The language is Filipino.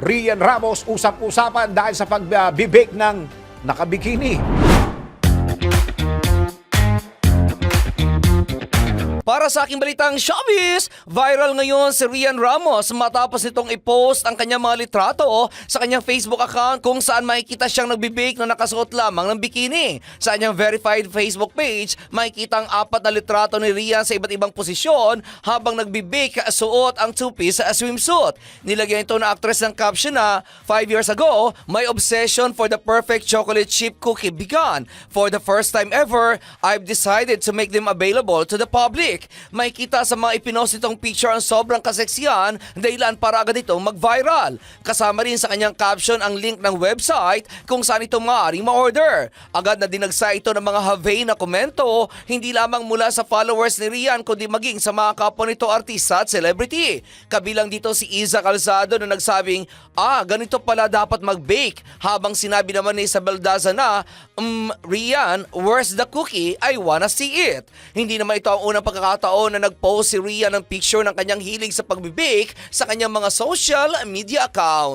Rian Ramos usap-usapan dahil sa pagbibake ng nakabikini. Para sa aking balitang showbiz, viral ngayon si Rian Ramos matapos nitong i-post ang kanyang mga litrato sa kanyang Facebook account kung saan makikita siyang nagbibake na nakasuot lamang ng bikini. Sa kanyang verified Facebook page, makikita ang apat na litrato ni Rian sa iba't ibang posisyon habang nagbibake suot ang two-piece swimsuit. Nilagyan ito na actress ng caption na, 5 years ago, my obsession for the perfect chocolate chip cookie began. For the first time ever, I've decided to make them available to the public. May kita sa mga ipinost itong picture ang sobrang kaseksiyan dahilan para agad itong mag-viral. Kasama rin sa kanyang caption ang link ng website kung saan ito maaaring ma-order. Agad na dinagsa ito ng mga have na komento, hindi lamang mula sa followers ni Rian kundi maging sa mga kapwa nito artista at celebrity. Kabilang dito si Iza Calzado na nagsabing, ah, ganito pala dapat mag-bake. Habang sinabi naman ni Isabel Daza na, um, Rian, where's the cookie? I wanna see it. Hindi naman ito ang unang pagkakataon na nag-post si Rian ng picture ng kanyang hilig sa pag-bake sa kanyang mga social media account.